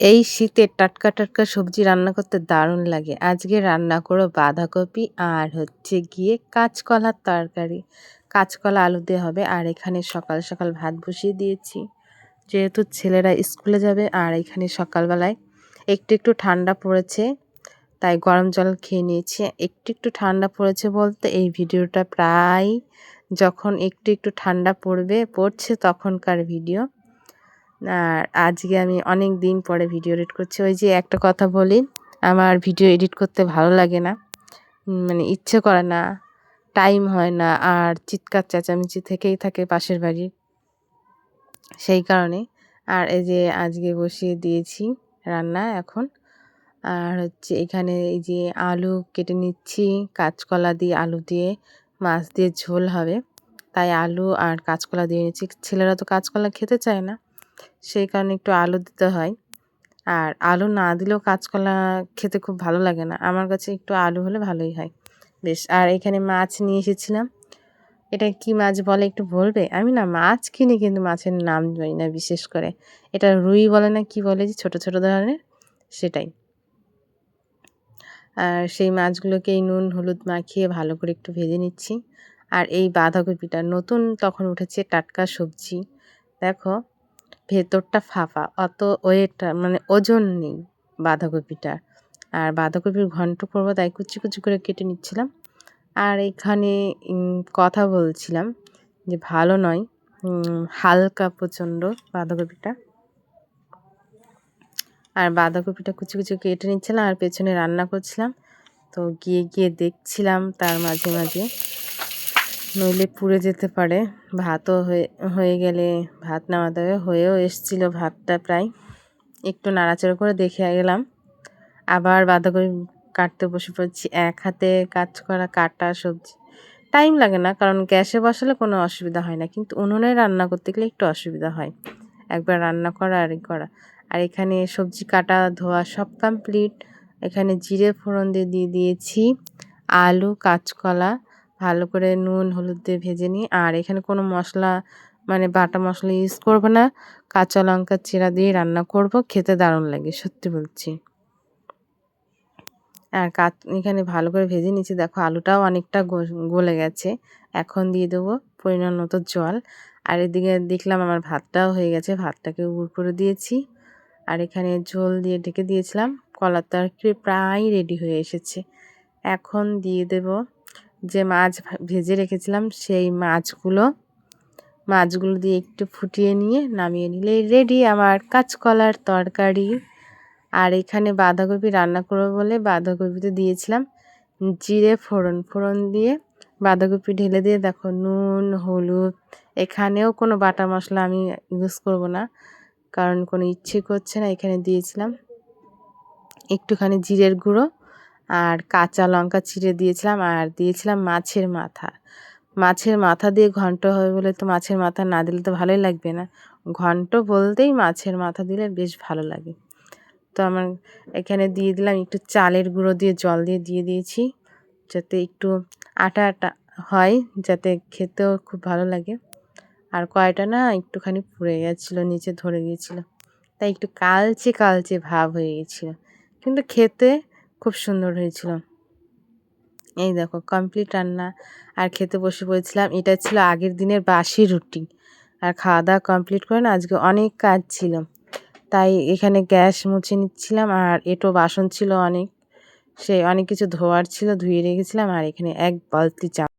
এই শীতে টাটকা টাটকা সবজি রান্না করতে দারুণ লাগে। আজকে রান্না করো বাঁধাকপি আর হচ্ছে গিয়ে কাঁচকলার তরকারি। কাঁচকলা আলু দিয়ে হবে আর এখানে সকাল সকাল ভাত বসিয়ে দিয়েছি। যেহেতু ছেলেরা স্কুলে যাবে আর এখানে সকালবেলায় একটু একটু ঠান্ডা পড়েছে, তাই গরম জল খেয়ে নিয়েছি। একটু একটু ঠান্ডা পড়েছে বলতে এই ভিডিওটা প্রায় যখন একটু একটু ঠান্ডা পড়বে, পড়ছে তখনকার ভিডিও। আর আজকে আমি অনেক দিন পরে ভিডিও এডিট করছি। ওই যে একটা কথা বলি, আমার ভিডিও এডিট করতে ভালো লাগে না। মানে ইচ্ছে করে না টাইম হয় না, আর চিৎকার চেঁচামেচি থেকেই থাকে পাশের বাড়ির সেই কারণে। আর এই যে আজকে বসিয়ে দিয়েছি রান্না এখন। আর হচ্ছে এখানে এই যে আলু কেটে নিচ্ছি, কাঁচকলা দিয়ে আলু দিয়ে, মাছ দিয়ে ঝোল হবে। তাই আলু আর কাঁচকলা দিয়ে নিচ্ছি। ছেলেরা তো কাঁচকলা খেতে চায় না। সেই কারণে একটু আলু দিতে হয়। আর আলু না দিলেও কাঁচকলা খেতে খুব ভালো লাগে না। আমার কাছে একটু আলু হলে ভালোই হয়। বেশ, আর এখানে মাছ নিয়ে এসেছিলাম। এটা কি মাছ বলে একটু বলবে? আমি না মাছ কিনি কিন্তু মাছের নাম জানি না বিশেষ করে। এটা রুই বলে না কি বলে যে ছোটো ছোটো ধরনের? সেটাই। আর সেই মাছগুলোকে এই নুন, হলুদ মাখিয়ে ভালো করে একটু ভেজে নিচ্ছি। আর এই বাঁধাকপিটা নতুন তখন উঠেছে টাটকা সবজি। দেখো ভেতরটা ফাঁপা, অত ওয়েট মানে ওজন নেই বাঁধাকপিটার। আর বাঁধাকপির ঘন্ট করব তাই কুচি কুচি করে কেটে নিচ্ছিলাম। আর এখানে কথা বলছিলাম যে ভালো নয় হালকা প্রচণ্ড বাঁধাকপিটা। আর বাঁধাকপিটা কুচি কুচি কেটে নিচ্ছিলাম আর পেছনে রান্না করছিলাম। তো গিয়ে গিয়ে দেখছিলাম তার মাঝে মাঝে নইলে পুড়ে যেতে পারে। ভাতও হয়ে হয়ে গেলে ভাত নামাতে হবে হয়েও এসছিল ভাতটা প্রায়। একটু নাড়াচাড়া করে দেখে গেলাম। আবার বাঁধাকপি কাটতে বসে পড়ছি। এক হাতে কাজ করা কাটা সবজি। টাইম লাগে না, কারণ গ্যাসে বসালে কোনো অসুবিধা হয় না। কিন্তু উনুনে রান্না করতে গেলে একটু অসুবিধা হয়। একবার রান্না করা, আর করা। আর এখানে সবজি কাটা, ধোয়া সব কমপ্লিট। এখানে জিরে ফোড়ন দিয়ে দিয়ে দিয়েছি। আলু, কাঁচকলা ভালো করে নুন, হলুদ দিয়ে ভেজে নিই। আর এখানে কোনো মশলা মানে বাটা মশলা ইউজ করব না। কাঁচা লঙ্কা চিরা দিয়ে রান্না করব, খেতে দারুণ লাগে, সত্যি বলছি। আর কাত এখানে ভালো করে ভেজে নিচ্ছি দেখো আলুটাও অনেকটা গলে গেছে। এখন দিয়ে দেবো পরিমাণ মতো জল। আর এদিকে দেখলাম আমার ভাতটাও হয়ে গেছে, ভাতটাকে উড় করে দিয়েছি। আর এখানে ঝোল দিয়ে ঢেকে দিয়েছিলাম। কলার তরকারি প্রায় রেডি হয়ে এসেছে। এখন দিয়ে দেব যে মাছ ভেজে রেখেছিলাম, সেই মাছগুলো মাছগুলো দিয়ে একটু ফুটিয়ে নিয়ে নামিয়ে নিলে রেডি আমার কাঁচকলার তরকারি। আর এখানে বাঁধাকপি রান্না করব বলে বাঁধাকপিতে দিয়েছিলাম জিরে ফোড়ন। ফোড়ন দিয়ে বাঁধাকপি ঢেলে দিয়ে দেখো নুন, হলুদ, এখানেও কোনো বাটা মশলা আমি ইউজ করব না, কারণ কোনো ইচ্ছে করছে না। এখানে দিয়েছিলাম একটুখানি জিরের গুঁড়ো। আর কাঁচা লঙ্কা ছিঁড়ে দিয়েছিলাম আর দিয়েছিলাম মাছের মাথা। মাছের মাথা দিয়ে ঘন্ট হবে বলে তো মাছের মাথা না দিলে তো ভালোই লাগবে না। ঘন্ট বলতেই মাছের মাথা দিলে বেশ ভালো লাগে। তো আমার এখানে দিয়ে দিলাম একটু চালের গুঁড়ো দিয়ে জল দিয়ে দিয়ে দিয়েছি যাতে একটু আটা আটা হয় যাতে খেতেও খুব ভালো লাগে। আর কয়টা না একটুখানি পুড়ে গেছিল, নিচে ধরে গিয়েছিল তাই একটু কালচে কালচে ভাব হয়ে গেছিল। কিন্তু খেতে খুব সুন্দর হয়েছিল। এই দেখো কমপ্লিট রান্না আর খেতে বসে পড়েছিলাম। এটা ছিল আগের দিনের বাসি রুটি। আর খাওয়া দাওয়া কমপ্লিট করে না, আজকে অনেক কাজ ছিল। তাই এখানে গ্যাস মুছে নিচ্ছিলাম আর এটো বাসন ছিল অনেক। সে অনেক কিছু ধোয়ার ছিল, ধুয়ে রেখেছিলাম আর এখানে এক বালতি চা